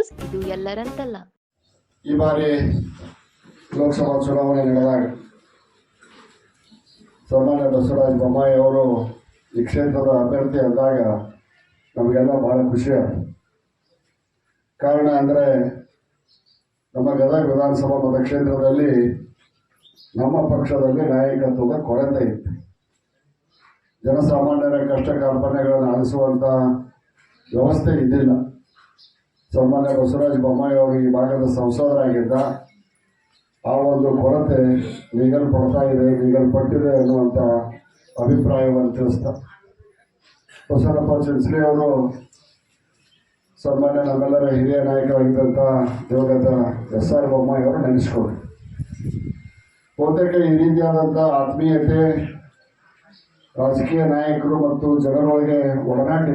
News ಇದು ಎಲ್ಲರಂತಲ್ಲ. ಈ ಬಾರಿ ಲೋಕಸಭಾ ಚುನಾವಣೆ ನಡೆದಾಗ ಸಾಮಾನ್ಯ ಬಸವರಾಜ ಬೊಮ್ಮಾಯಿ ಅವರು ಈ ಕ್ಷೇತ್ರದ ಅಭ್ಯರ್ಥಿ ಅಂದಾಗ ನಮಗೆಲ್ಲ ಬಹಳ ಖುಷಿ ಕಾರಣ ಅಂದರೆ ನಮ್ಮ ಗದಗ ವಿಧಾನಸಭಾ ಮತಕ್ಷೇತ್ರದಲ್ಲಿ ನಮ್ಮ ಪಕ್ಷದಲ್ಲಿ ನಾಯಕತ್ವದ ಕೊರತೆ ಇತ್ತು. ಜನಸಾಮಾನ್ಯರ ಕಷ್ಟ ಕಾರ್ಪಣ್ಯಗಳನ್ನು ಆಲಿಸುವಂಥ ವ್ಯವಸ್ಥೆ ಇದ್ದಿಲ್ಲ. ಸನ್ಮಾನ್ಯ ಬಸವರಾಜ ಬೊಮ್ಮಾಯಿ ಅವರು ಈ ಭಾಗದ ಸಂಸದರಾಗಿದ್ದ ಆ ಒಂದು ಕೊರತೆ ನೀಗಲ್ಪಡ್ತಾ ಇದೆ ನೀಗಲ್ಪಟ್ಟಿದೆ ಅನ್ನುವಂಥ ಅಭಿಪ್ರಾಯವನ್ನು ತಿಳಿಸ್ತಾ. ಬಸವನಪ್ಪ ಚಿನ್ಸ್ಲಿ ಅವರು ಸನ್ಮಾನ್ಯ ನಮ್ಮೆಲ್ಲರ ಹಿರಿಯ ನಾಯಕರಾಗಿದ್ದಂಥ ದಿವಂಗತ ಎಸ್ ಆರ್ ಬೊಮ್ಮಾಯಿ ಅವರು ನೆನೆಸ್ಕೊಂಡ್ರು. ಬಹುತೇಕ ಈ ರೀತಿಯಾದಂಥ ಆತ್ಮೀಯತೆ ರಾಜಕೀಯ ನಾಯಕರು ಮತ್ತು ಜನರೊಳಗೆ ಒಡನಾಟ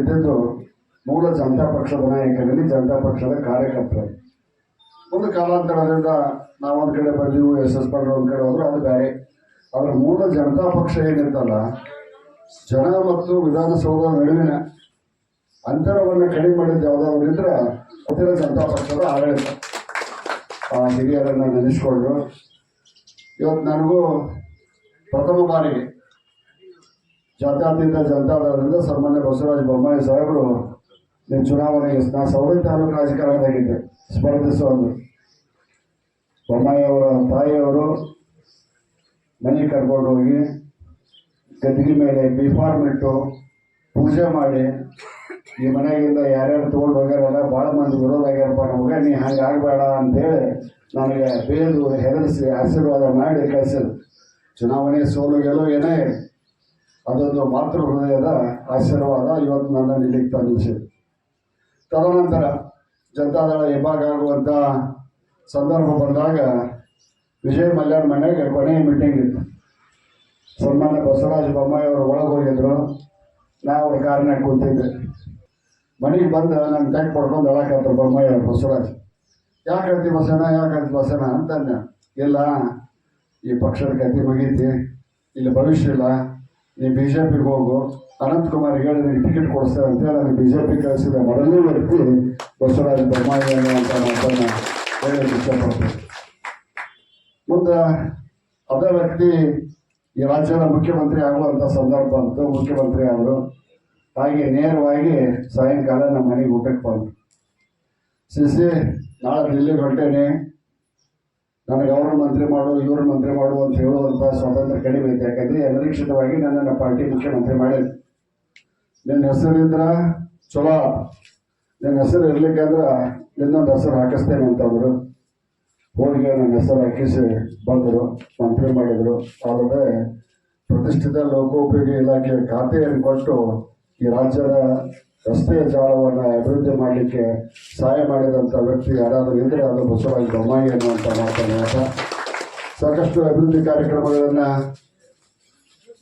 ಮೂಲ ಜನತಾ ಪಕ್ಷದ ನಾಯಕರಲ್ಲಿ ಜನತಾ ಪಕ್ಷದ ಕಾರ್ಯಕರ್ತರು. ಒಂದು ಕಾಲಾಂತರದಿಂದ ನಾವೊಂದು ಕಡೆ ಬಂದೀವು, ಎಸ್ ಎಸ್ ಒಂದು ಕಡೆ ಹೋದ್ರು, ಅದು ಬೇರೆ. ಅದರ ಮೂಲ ಜನತಾ ಪಕ್ಷ ಏನಿರ್ತಲ್ಲ ಜನ ಮತ್ತು ವಿಧಾನಸೌಧ ನಡುವಿನ ಅಂತರವನ್ನು ಕಡಿಮೆ ಮಾಡಿದ್ದು ಯಾವುದಾದ್ರು ಇದ್ರೆ ಅದರ ಜನತಾ ಪಕ್ಷದ ಆಡಳಿತ. ಆ ಹಿರಿಯರನ್ನು ನೆನೆಸ್ಕೊಂಡು ಇವತ್ತು ನನಗೂ ಪ್ರಥಮ ಬಾರಿಗೆ ಜಾತ್ಯತೀತ ಜನತಾದಳದಿಂದ ಸನ್ಮಾನ್ಯ ಬಸವರಾಜ ಬೊಮ್ಮಾಯಿ ಸಾಹೇಬರು ಚುನಾವಣೆಗೆ ನಾ ಸೌದಿ ತಾಲೂಕು ರಾಜಕಾರಣದಾಗಿದ್ದೆ ಸ್ಪರ್ಧಿಸುವಂದು ಬೊಮ್ಮಾಯಿ ಅವರ ತಾಯಿಯವರು ಮನೆ ಕರ್ಕೊಂಡು ಹೋಗಿ ಗದ್ದಿಗೆ ಮೇಲೆ ಬಿಫಾರ್ಮ್ ಇಟ್ಟು ಪೂಜೆ ಮಾಡಿ ಈ ಮನೆಯಿಂದ ಯಾರ್ಯಾರು ತೊಗೊಂಡು ಹೋಗ್ಯಾರಲ್ಲ ಭಾಳ ಮಂದಿ ವಿರೋಧ ಆಗ್ಯಾರಪ್ಪ, ನಮಗೆ ನೀ ಹಂಗೆ ಆಗಬೇಡ ಅಂತೇಳಿ ನನಗೆ ಬೇದು ಹೆದರಿಸಿ ಆಶೀರ್ವಾದ ಮಾಡಿ ಕಳಿಸಿದ್ರು ಚುನಾವಣೆ ಸೋಲು ಗೆಲುವು ಏನೇ, ಅದೊಂದು ಮಾತೃ ಹೃದಯದ ಆಶೀರ್ವಾದ ಇವತ್ತು ನನ್ನ ನಿಲ್ಲಿಗೆ ತಂದಿಸಿದೆ ತದನಂತರ ಜನತಾದಳ ಇಬ್ಬಾಗ ಆಗುವಂಥ ಸಂದರ್ಭ ಬಂದಾಗ ವಿಜಯ್ ಮಲ್ಯಾಣ ಮನೆಗೆ ಕೊನೆಯ ಮೀಟಿಂಗ್ ಇತ್ತು. ಸನ್ಮಾನ್ಯ ಬಸವರಾಜ ಬೊಮ್ಮಾಯಿ ಅವರು ಒಳಗೆ ಹೋಗಿದ್ರು ನಾ ಅವ್ರ ಕಾರ್ನಾಗ ಕೂತಿದ್ದೆ. ಮನೆಗೆ ಬಂದು ನನ್ನ ಕೈ ಪಡ್ಕೊಂಡು ಹೇಳಕತ್ರು ಬೊಮ್ಮಾಯಿ ಅವ್ರು ಬಸವರಾಜ್. ಯಾಕೆ ಹೇಳ್ತಿ ಬಸಣ ಯಾಕೆ ಹೇಳ್ತಿ ಬಸಣ ಅಂತಂದೆ. ಇಲ್ಲ, ಈ ಪಕ್ಷದ ಗತಿ ಮುಗೀತಿ. ಇಲ್ಲಿ ಭವಿಷ್ಯ ಇಲ್ಲ. ನೀ ಬಿ ಜೆ ಪಿಗೆ ಹೋಗು. ಅನಂತ್ ಕುಮಾರ್ ಹೇಳಿ ನನಗೆ ಟಿಕೆಟ್ ಕೊಡಿಸ್ತಾರೆ ಅಂತೇಳಿ ನನಗೆ ಬಿ ಜೆ ಪಿ ಕಳಿಸಿದ. ಮೊದಲನೇ ವ್ಯಕ್ತಿ ಬಸವರಾಜ ಬೊಮ್ಮಾಯಿ ಅನ್ನುವಂಥ ಮಾತನ್ನು ಹೇಳಲಿಕ್ಕೆ ಇಷ್ಟಪಡ್ತೀನಿ. ಮುಂದೆ ಅದೇ ವ್ಯಕ್ತಿ ಈ ರಾಜ್ಯದ ಮುಖ್ಯಮಂತ್ರಿ ಆಗುವಂಥ ಸಂದರ್ಭ ಅಂತ ಮುಖ್ಯಮಂತ್ರಿ ಆದರು ಹಾಗೆ ನೇರವಾಗಿ ಸಾಯಂಕಾಲ ನಮ್ಮ ಮನೆಗೆ ಊಟಕ್ಕೆ ಬಂದರು. ಸಿಸಿ, ನಾಳೆ ದಿಲ್ಲಿಗೆ ಹೊರಟೇನೆ. ನನಗೆ ಅವ್ರ ಮಂತ್ರಿ ಮಾಡು ಇವ್ರ ಮಂತ್ರಿ ಮಾಡು ಅಂತ ಹೇಳುವಂಥ ಸ್ವಾತಂತ್ರ್ಯ ಕಡಿಮೆ ಐತೆ ಯಾಕಂದರೆ ಅನಿರೀಕ್ಷಿತವಾಗಿ ನನ್ನನ್ನು ಪಾರ್ಟಿ ಮುಖ್ಯಮಂತ್ರಿ ಮಾಡಿದ್ರು. ನಿನ್ನ ಹೆಸರಿದ್ರ ಚಲೋ ನಿನ್ನ ಹೆಸರು ಇರ್ಲಿಕ್ಕಂದ್ರ ನಿನ್ನೊಂದು ಹೆಸರು ಹಾಕಿಸ್ತೇನೆ ಅಂತಂದ್ರು ಹೋಗಿ ನನ್ನ ಹೆಸರು ಹಾಕಿಸಿ ಬಂದರು, ಮಂತ್ರಿ ಮಾಡಿದರು. ಅಲ್ಲದೆ ಪ್ರತಿಷ್ಠಿತ ಲೋಕೋಪಯೋಗಿ ಇಲಾಖೆ ಖಾತೆಯನ್ನು ಕೊಟ್ಟು ಈ ರಾಜ್ಯದ ರಸ್ತೆಯ ಜಾಲವನ್ನು ಅಭಿವೃದ್ಧಿ ಮಾಡಲಿಕ್ಕೆ ಸಹಾಯ ಮಾಡಿದಂಥ ವ್ಯಕ್ತಿ ಯಾರಾದರೂ ಇದ್ದರೆ ಅದು ಬಸವರಾಜ ಬೊಮ್ಮಾಯಿ ಅನ್ನುವಂಥ ಮಾತನ್ನು ಸಾಕಷ್ಟು ಅಭಿವೃದ್ಧಿ ಕಾರ್ಯಕ್ರಮಗಳನ್ನು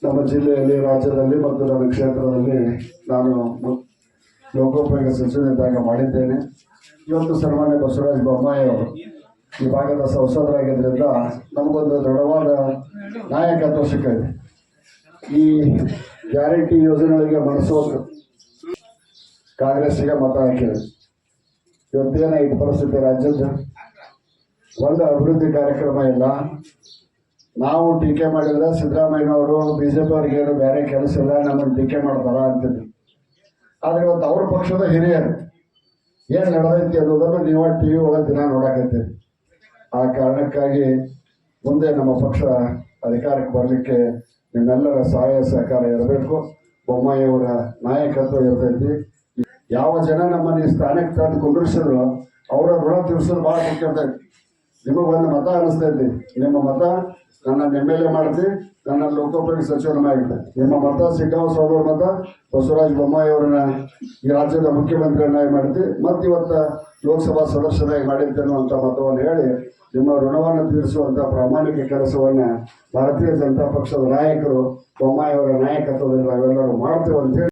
ನಮ್ಮ ಜಿಲ್ಲೆಯಲ್ಲಿ, ರಾಜ್ಯದಲ್ಲಿ ಮತ್ತು ನಮ್ಮ ಕ್ಷೇತ್ರದಲ್ಲಿ ನಾನು ಲೋಕೋಪಯೋಗ ಸಚಿವ ಸಚಿವನಿದ್ದಾಗ ಮಾಡಿದ್ದೇನೆ. ಇವತ್ತು ಸನ್ಮಾನ್ಯ ಬಸವರಾಜ ಬೊಮ್ಮಾಯಿ ಅವರು ಈ ಭಾಗದ ಸಂಸದರಾಗಿದ್ದರಿಂದ ನಮಗೊಂದು ದೃಢವಾದ ನಾಯಕತ್ವ ಸಿಕ್ಕಿದೆ. ಈ ಗ್ಯಾರಂಟಿ ಯೋಜನೆಗಳಿಗೆ ಮನಸ್ಸೋದು ಕಾಂಗ್ರೆಸ್ಸಿಗೆ ಮತ ಹಾಕಿದೆ. ಇದು ಪರಿಸ್ಥಿತಿ ರಾಜ್ಯದ ಒಂದು ಅಭಿವೃದ್ಧಿ ಕಾರ್ಯಕ್ರಮ ಇಲ್ಲ. ನಾವು ಟೀಕೆ ಮಾಡಿದ್ರೆ ಸಿದ್ದರಾಮಯ್ಯನವರು ಬಿ ಜೆ ಪಿ ಅವ್ರಿಗೆ ಏನು ಬೇರೆ ಕೆಲಸ ಇಲ್ಲ, ನಮ್ಮನ್ನು ಟೀಕೆ ಮಾಡ್ತಾರ ಅಂತಿದ್ರು ಆದ್ರೆ ಇವತ್ತು ಅವ್ರ ಪಕ್ಷದ ಹಿರಿಯರು ಏನು ನಡೆದೈತಿ ಅನ್ನೋದನ್ನು ನೀವು ಟಿ ವಿ ಒಳಗೆ ದಿನ ನೋಡಕತ್ತೀರಿ. ಆ ಕಾರಣಕ್ಕಾಗಿ ಮುಂದೆ ನಮ್ಮ ಪಕ್ಷ ಅಧಿಕಾರಕ್ಕೆ ಬರಲಿಕ್ಕೆ ನಿಮ್ಮೆಲ್ಲರ ಸಹಾಯ ಸಹಕಾರ ಇರಬೇಕು. ಬೊಮ್ಮಾಯಿಯವರ ನಾಯಕತ್ವ ಇರ್ತೈತಿ. ಯಾವ ಜನ ನಮ್ಮನ್ನು ಈ ಸ್ಥಾನಕ್ಕೆ ತಂದು ಕುಂದಿರ್ಸಿದ್ರು ಅವರ ಋಣ ತೀರಿಸೋದು ಭಾಳ ಮುಖ್ಯ ಇರ್ತೈತಿ ನಿಮಗೆ ಒಂದು ಮತ ಇದ್ದೆ ನಿಮ್ಮ ಮತ ನನ್ನ ಎಂ ಎಲ್ ಎ ಮಾಡ್ತಿ, ನನ್ನ ಲೋಕೋಪಯೋಗಿ ಆಗಿದೆ ನಿಮ್ಮ ಮತ ಸಿಗ್ಗಾಂವ್ ಸೌದರ ಮತ, ಬಸವರಾಜ ಬೊಮ್ಮಾಯಿ ಅವರನ್ನ ಈ ರಾಜ್ಯದ ಮುಖ್ಯಮಂತ್ರಿಯನ್ನಾಗಿ ಮಾಡ್ತಿ. ಮತ್ತು ಇವತ್ತು ಲೋಕಸಭಾ ಸದಸ್ಯರಾಗಿ ಮಾಡಿದ್ದೆನ್ನುವಂಥ ಮತವನ್ನು ಹೇಳಿ, ನಿಮ್ಮ ಋಣವನ್ನು ತೀರಿಸುವಂತ ಪ್ರಾಮಾಣಿಕ ಕೆಲಸವನ್ನು ಭಾರತೀಯ ಜನತಾ ಪಕ್ಷದ ನಾಯಕರು, ಬೊಮ್ಮಾಯಿ ಅವರ ನಾಯಕತ್ವದಲ್ಲಿ ನಾವೆಲ್ಲರೂ ಮಾಡ್ತೇವೆ ಅಂತ ಹೇಳಿ.